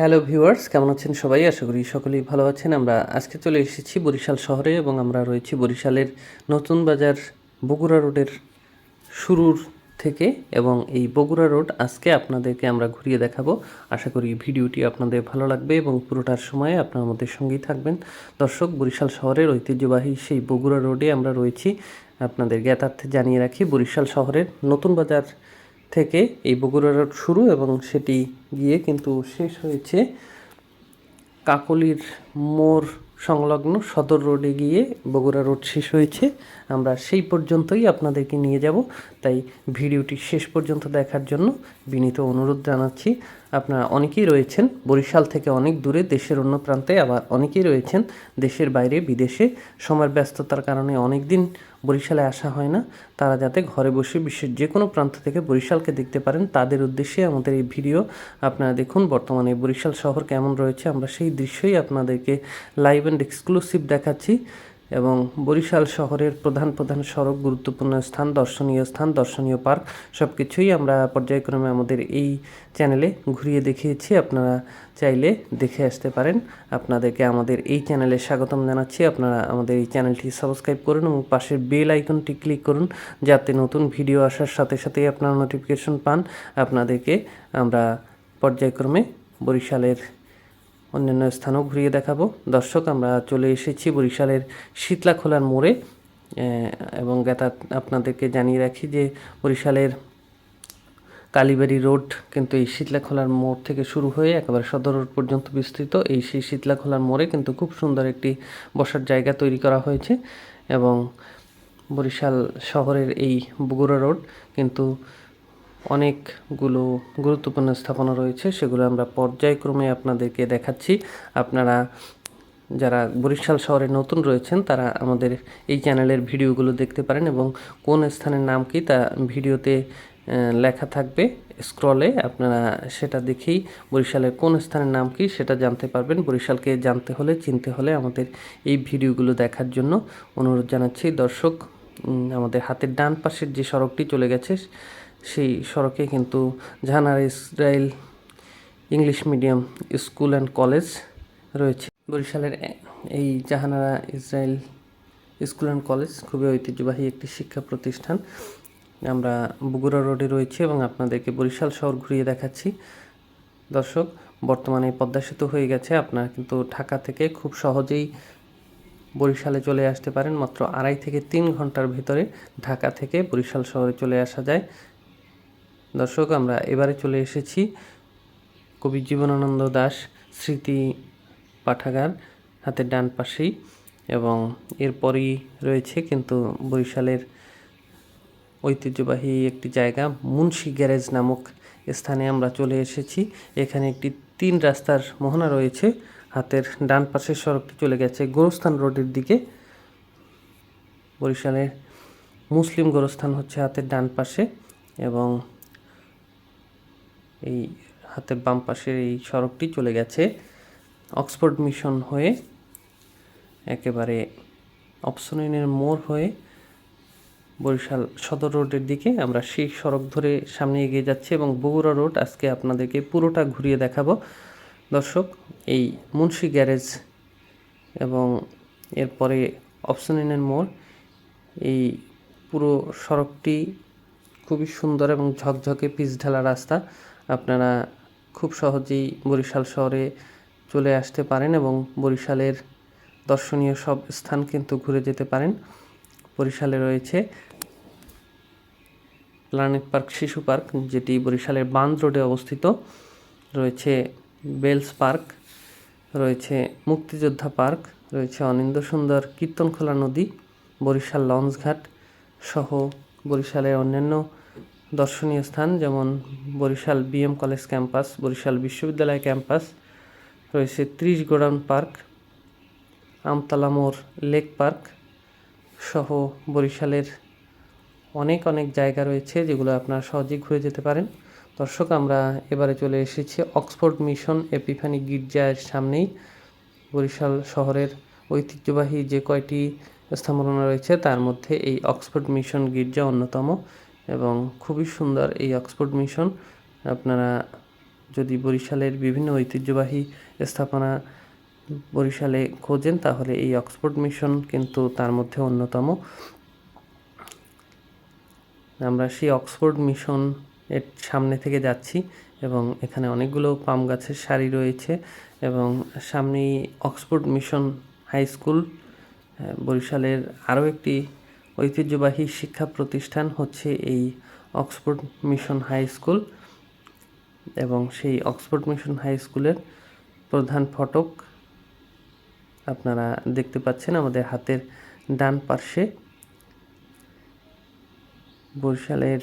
Hello viewers কেমন আছেন সবাই? আশা করি সকলেই ভালো আছেন। আমরা আজকে চলে এসেছি বরিশাল শহরে এবং আমরা রয়েছি বরিশালের নতুন বাজার বগুড়া রোডের শুরুর থেকে এবং এই বগুড়া রোড আজকে আপনাদেরকে আমরা ঘুরিয়ে দেখাবো। আশা করি ভিডিওটি আপনাদের ভালো লাগবে এবং পুরোটার সময়ে আপনার আমাদের সঙ্গেই থাকবেন। দর্শক, বরিশাল শহরের ঐতিহ্যবাহী সেই বগুড়া রোডে আমরা রয়েছি। আপনাদের জ্ঞাতার্থে জানিয়ে রাখি, বরিশাল শহরের নতুন বাজার থেকে এই বগুড়া রোড শুরু এবং সেটি গিয়ে কিন্তু শেষ হয়েছে কাকলির মোড় সংলগ্ন সদর রোডে গিয়ে বগুড়া রোড শেষ হয়েছে। আমরা সেই পর্যন্তই আপনাদেরকে নিয়ে যাব। তাই ভিডিওটি শেষ পর্যন্ত দেখার জন্য বিনীত অনুরোধ জানাচ্ছি। আপনারা অনেকেই রয়েছেন, বরিশাল থেকে অনেক দূরে, দেশের অন্য প্রান্তে আবার অনেকেই রয়েছেন, দেশের বাইরে, বিদেশে। সময়ের ব্যস্ততার কারণে অনেক দিন বরিশালে আসা হয় না। তারা যাতে ঘরে বসে বিশ্বের যে কোনো প্রান্ত থেকে বরিশালকে দেখতে পারেন, তাদের উদ্দেশ্যে আমাদের এই ভিডিও আপনারা দেখুন। বর্তমানে বরিশাল শহর কেমন রয়েছে, আমরা সেই দৃশ্যই আপনাদেরকে লাইভ অ্যান্ড এক্সক্লুসিভ দেখাচ্ছি। এবং বরিশাল শহরের প্রধান প্রধান সড়ক, গুরুত্বপূর্ণ স্থান, দর্শনীয় স্থান, দর্শনীয় পার্ক সব কিছুই আমরা পর্যায়ক্রমে আমাদের এই চ্যানেলে ঘুরিয়ে দেখিয়েছি। আপনারা চাইলে দেখে আসতে পারেন। আপনাদেরকে আমাদের এই চ্যানেলে স্বাগতম জানাচ্ছি। আপনারা আমাদের এই চ্যানেলটি সাবস্ক্রাইব করুন এবং পাশের বেল আইকনটি ক্লিক করুন যাতে নতুন ভিডিও আসার সাথে সাথেই আপনারা নোটিফিকেশন পান। আপনাদেরকে আমরা পর্যায়ক্রমে বরিশালের অন্যান্য স্থানও ঘুরিয়ে দেখাবো। দর্শক, আমরা চলে এসেছি বরিশালের শীতলাখোলার মোড়ে। এবং জ্ঞাতা আপনাদেরকে জানিয়ে রাখি যে বরিশালের কালীবাড়ি রোড কিন্তু এই শীতলাখোলার মোড় থেকে শুরু হয়ে একেবারে সদর রোড পর্যন্ত বিস্তৃত। এই সেই শীতলাখোলার মোড়ে কিন্তু খুব সুন্দর একটি বসার জায়গা তৈরি করা হয়েছে। এবং বরিশাল শহরের এই বগুড়া রোড কিন্তু অনেকগুলো গুরুত্বপূর্ণ স্থাপনা রয়েছে, সেগুলো আমরা পর্যায়ক্রমে আপনাদেরকে দেখাচ্ছি। আপনারা যারা বরিশাল শহরে নতুন রয়েছেন, তারা আমাদের এই চ্যানেলের ভিডিওগুলো দেখতে পারেন এবং কোন স্থানের নাম কি তা ভিডিওতে লেখা থাকবে। স্ক্রলে আপনারা সেটা দেখেই বরিশালের কোন স্থানের নাম কি সেটা জানতে পারবেন। বরিশালকে জানতে হলে, চিনতে হলে আমাদের এই ভিডিওগুলো দেখার জন্য অনুরোধ জানাচ্ছি। দর্শক আমাদের হাতের ডান পাশের যে সড়কটি চলে গেছে সেই সড়কে কিন্তু Jahanara Israel English medium school and college রয়েছে। বরিশালের এই Jahanara Israel school and college খুবই ঐতিহ্যবাহী একটি শিক্ষা প্রতিষ্ঠান। আমরা বগুড়া রোডে রয়েছি এবং আপনাদেরকে বরিশাল শহর ঘুরিয়ে দেখাচ্ছি। দর্শক, বর্তমানে পদ্মা সেতু হয়ে গেছে। আপনারা কিন্তু ঢাকা থেকে খুব সহজেই বরিশালে চলে আসতে পারেন। মাত্র আড়াই থেকে তিন ঘণ্টার ভিতরে ঢাকা থেকে বরিশাল শহরে চলে আসা যায়। দর্শক, আমরা এবারে চলে এসেছি কবি জীবনানন্দ দাস স্মৃতি পাঠাগার হাতের ডান পাশেই এবং এরপরই রয়েছে কিন্তু বরিশালের ঐতিহ্যবাহী একটি জায়গা, মুন্সি গ্যারেজ নামক স্থানে আমরা চলে এসেছি। এখানে একটি তিন রাস্তার মোহনা রয়েছে। হাতের ডান পাশের সড়কটি চলে গেছে গোরস্থান রোডের দিকে। বরিশালের মুসলিম গোরস্থান হচ্ছে হাতের ডান পাশে এবং এই হাতের বাম পাশের এই সড়কটি চলে গেছে অক্সফোর্ড মিশন হয়ে, একেবারে অপশনের মোড় হয়ে বরিশাল সদর রোডের দিকে। আমরা সেই সড়ক ধরে সামনে এগিয়ে যাচ্ছি এবং বগুড়া রোড আজকে আপনাদেরকে পুরোটা ঘুরিয়ে দেখাবো। দর্শক, এই মুন্সি গ্যারেজ এবং এরপরে অপশনিনের মোড়, এই পুরো সড়কটি খুবই সুন্দর এবং ঝকঝকে পিচ ঢালা রাস্তা। আপনারা খুব সহজেই বরিশাল শহরে চলে আসতে পারেন এবং বরিশালের দর্শনীয় সব স্থান কিন্তু ঘুরে যেতে পারেন। বরিশালে রয়েছে প্ল্যানেট পার্ক শিশু পার্ক, যেটি বরিশালের বান্দ রোডে অবস্থিত। রয়েছে বেলস পার্ক, রয়েছে মুক্তিযোদ্ধা পার্ক, রয়েছে অনিন্দ সুন্দর কীর্তনখোলা নদী, বরিশাল লঞ্চঘাট সহ বরিশালের অন্যান্য দর্শনীয় স্থান, যেমন Barishal BM college campus, Barishal বিশ্ববিদ্যালয় ক্যাম্পাস, রয়েছে ত্রিশ গোডাউন পার্ক, আমতলা মোড় লেক পার্ক সহ বরিশালের অনেক অনেক জায়গা রয়েছে যেগুলো আপনারা সহজেই ঘুরে যেতে পারেন। দর্শক, আমরা এবারে চলে এসেছি অক্সফোর্ড মিশন এপিফানি গির্জার সামনেই। বরিশাল শহরের ঐতিহ্যবাহী যে কয়টি স্থাপনা রয়েছে, তার মধ্যে এই অক্সফোর্ড মিশন গির্জা অন্যতম। এবং খুবই সুন্দর এই অক্সফোর্ড মিশন। আপনারা যদি বরিশালের বিভিন্ন ঐতিহ্যবাহী স্থাপনা বরিশালে খোঁজেন, তাহলে এই অক্সফোর্ড মিশন কিন্তু তার মধ্যে অন্যতম। আমরা সেই অক্সফোর্ড মিশন এর সামনে থেকে যাচ্ছি এবং এখানে অনেকগুলো পাম গাছের সারি রয়েছে এবং সামনেই অক্সফোর্ড মিশন হাই স্কুল বরিশালের আরও একটি ঐতিহ্যবাহী শিক্ষা প্রতিষ্ঠান হচ্ছে এই অক্সফোর্ড মিশন হাই স্কুল এবং সেই অক্সফোর্ড মিশন হাই স্কুলের প্রধান ফটক আপনারা দেখতে পাচ্ছেন আমাদের হাতের ডান পার্শ্বে। বরিশালের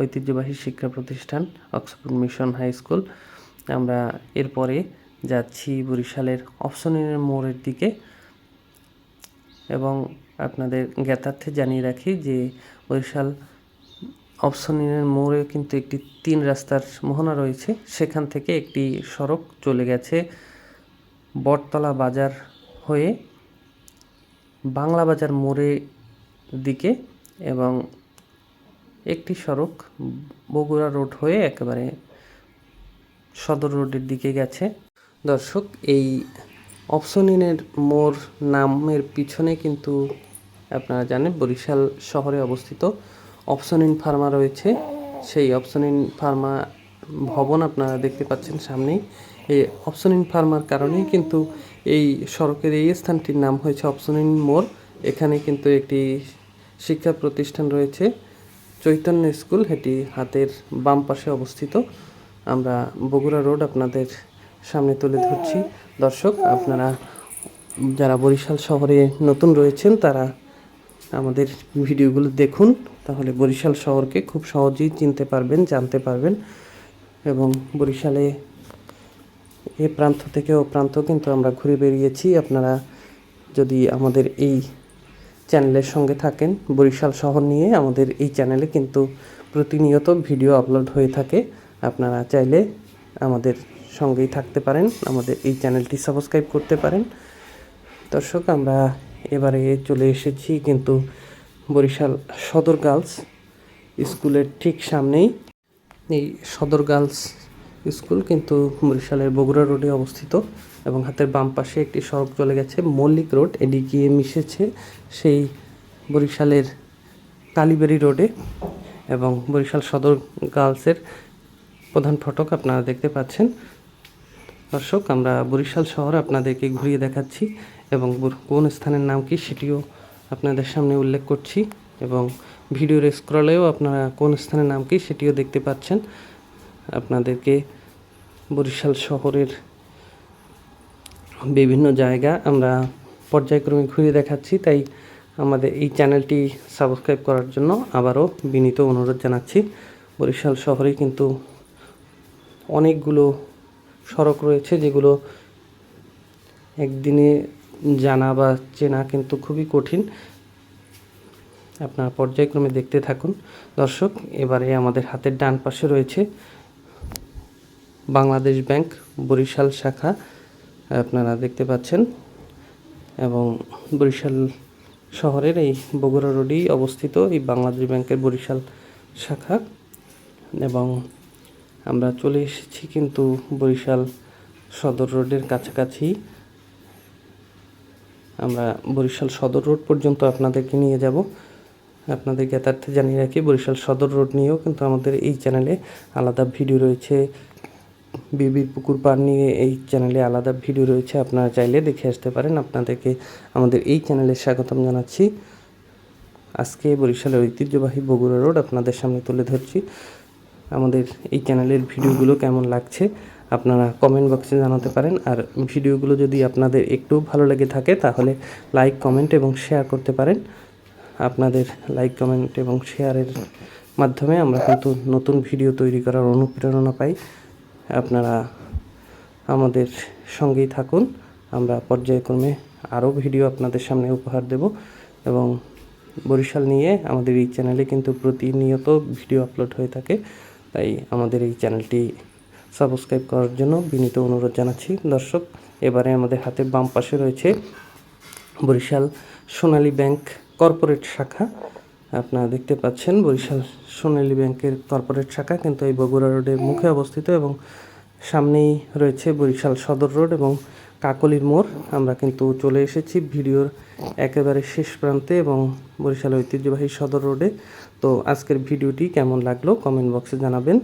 ঐতিহ্যবাহী শিক্ষা প্রতিষ্ঠান অক্সফোর্ড মিশন হাই স্কুল। আমরা এরপরে যাচ্ছি বরিশালের অপশনের মোড়ের দিকে এবং আপনাদের জ্ঞাতার্থে জানিয়ে রাখি যে বরিশাল অপশনের মোড়ে কিন্তু একটি তিন রাস্তার মোহনা রয়েছে। সেখান থেকে একটি সড়ক চলে গেছে বটতলা বাজার হয়ে বাংলা বাজার মোড়ে দিকে এবং একটি সড়ক বগুড়া রোড হয়ে একেবারে সদর রোডের দিকে গেছে। দর্শক, এই অপশনিনের মোড় নামের পিছনে কিন্তু আপনারা জানেন, বরিশাল শহরে অবস্থিত অপশনিন ফার্মা রয়েছে। সেই অপশনিন ফার্মা ভবন আপনারা দেখতে পাচ্ছেন সামনেই। এই অপশনিন ফার্মার কারণেই কিন্তু এই সড়কের এই স্থানটির নাম হয়েছে অপশনিন মোড় এখানে কিন্তু একটি শিক্ষা প্রতিষ্ঠান রয়েছে। চৈতন্য স্কুল এটি হাতের বাম পাশে অবস্থিত। আমরা বগুড়া রোড আপনাদের সামনে তুলে ধরছি। দর্শক, আপনারা যারা বরিশাল শহরে নতুন রয়েছেন, তারা আমাদের ভিডিওগুলো দেখুন, তাহলে বরিশাল শহরকে খুব সহজেই চিনতে পারবেন, জানতে পারবেন। এবং বরিশালে এ প্রান্ত থেকে ও প্রান্ত কিন্তু আমরা ঘুরে বেরিয়েছি। আপনারা যদি আমাদের এই চ্যানেলের সঙ্গে থাকেন, বরিশাল শহর নিয়ে আমাদের এই চ্যানেলে কিন্তু প্রতিনিয়ত ভিডিও আপলোড হয়ে থাকে। আপনারা চাইলে আমাদের সঙ্গেই থাকতে পারেন, আমাদের এই চ্যানেলটি সাবস্ক্রাইব করতে পারেন। দর্শক, আমরা এবারে চলে এসেছি কিন্তু বরিশাল সদর গার্লস স্কুলের ঠিক সামনেই। এই সদর গার্লস স্কুল কিন্তু বরিশালের বগুড়া রোডে অবস্থিত এবং হাতের বাম পাশে একটি সড়ক চলে গেছে, মল্লিক রোড। এটি গিয়ে মিশেছে সেই বরিশালের কালীবাড়ি রোডে এবং বরিশাল সদর গার্লসের প্রধান ফটক আপনারা দেখতে পাচ্ছেন। দর্শক, আমরা বরিশাল শহর আপনাদেরকে ঘুরিয়ে দেখাচ্ছি। এবং কোন স্থানের নাম কি সেটিও আপনাদের সামনে উল্লেখ করছি এবং ভিডিওর স্ক্রলেও আপনারা কোন স্থানের নাম কি সেটিও দেখতে পাচ্ছেন। আপনাদেরকে বরিশাল শহরের বিভিন্ন জায়গা আমরা পর্যায়ক্রমে ঘুরে দেখাচ্ছি, তাই আমাদের এই চ্যানেলটি সাবস্ক্রাইব করার জন্য আবারও বিনীত অনুরোধ জানাচ্ছি। বরিশাল শহরে কিন্তু অনেকগুলো সড়ক রয়েছে যেগুলো একদিনে জানা বা চেনা কিন্তু খুবই কঠিন। আপনারা পর্যায়ক্রমে দেখতে থাকুন। দর্শক, এবারে আমাদের হাতের ডান পাশে রয়েছে বাংলাদেশ ব্যাংক বরিশাল শাখা, আপনারা দেখতে পাচ্ছেন। এবং বরিশাল শহরের এই বগুড়া রোডেই অবস্থিত এই বাংলাদেশ ব্যাংকের বরিশাল শাখা। এবং আমরা চলে এসেছি কিন্তু বরিশাল সদর রোডের কাছাকাছি। আমরা বরিশাল সদর রোড পর্যন্ত আপনাদেরকে নিয়ে যাব। আপনাদের জ্ঞাতার্থে জানিয়ে রাখি, বরিশাল সদর রোড নিয়েও কিন্তু আমাদের এই চ্যানেলে আলাদা ভিডিও রয়েছে। বিবির পুকুর পাড় নিয়ে এই চ্যানেলে আলাদা ভিডিও রয়েছে, আপনারা চাইলে দেখে আসতে পারেন। আপনাদেরকে আমাদের এই চ্যানেলে স্বাগতম জানাচ্ছি। আজকে বরিশালের ঐতিহ্যবাহী বগুড়া রোড আপনাদের সামনে তুলে ধরছি। আমাদের এই চ্যানেলের ভিডিওগুলো কেমন লাগছে আপনারা কমেন্ট বক্সে জানাতে পারেন। আর ভিডিওগুলো যদি আপনাদের একটু ভালো লেগে থাকে, তাহলে লাইক কমেন্ট এবং শেয়ার করতে পারেন। আপনাদের লাইক কমেন্ট এবং শেয়ারের মাধ্যমে আমরা কিন্তু নতুন ভিডিও তৈরি করার অনুপ্রেরণা পাই। আপনারা আমাদের সঙ্গেই থাকুন। আমরা পর্যায়ক্রমে আরও ভিডিও আপনাদের সামনে উপহার দেব এবং বরিশাল নিয়ে আমাদের এই চ্যানেলে কিন্তু প্রতিনিয়ত ভিডিও আপলোড হয়ে থাকে। তাই আমাদের এই চ্যানেলটি সাবস্ক্রাইব করার জন্য বিনীত অনুরোধ জানাচ্ছি। দর্শক, এবারে আমাদের হাতে বাম পাশে রয়েছে বরিশাল সোনালী ব্যাংক কর্পোরেট শাখা। আপনারা দেখতে পাচ্ছেন বরিশাল সোনালী ব্যাংকের কর্পোরেট শাখা কিন্তু এই বগুড়া রোডের মুখে অবস্থিত এবং সামনেই রয়েছে বরিশাল সদর রোড এবং কাকলির মোড়। আমরা কিন্তু চলে এসেছি ভিডিওর একেবারে শেষ প্রান্তে এবং বরিশাল ঐতিহ্যবাহী সদর রোডে। তো আজকের ভিডিওটি কেমন লাগল কমেন্ট বক্সে জানাবেন।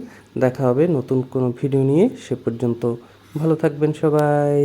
দেখা হবে নতুন কোনো ভিডিও নিয়ে। সে পর্যন্ত ভালো থাকবেন সবাই।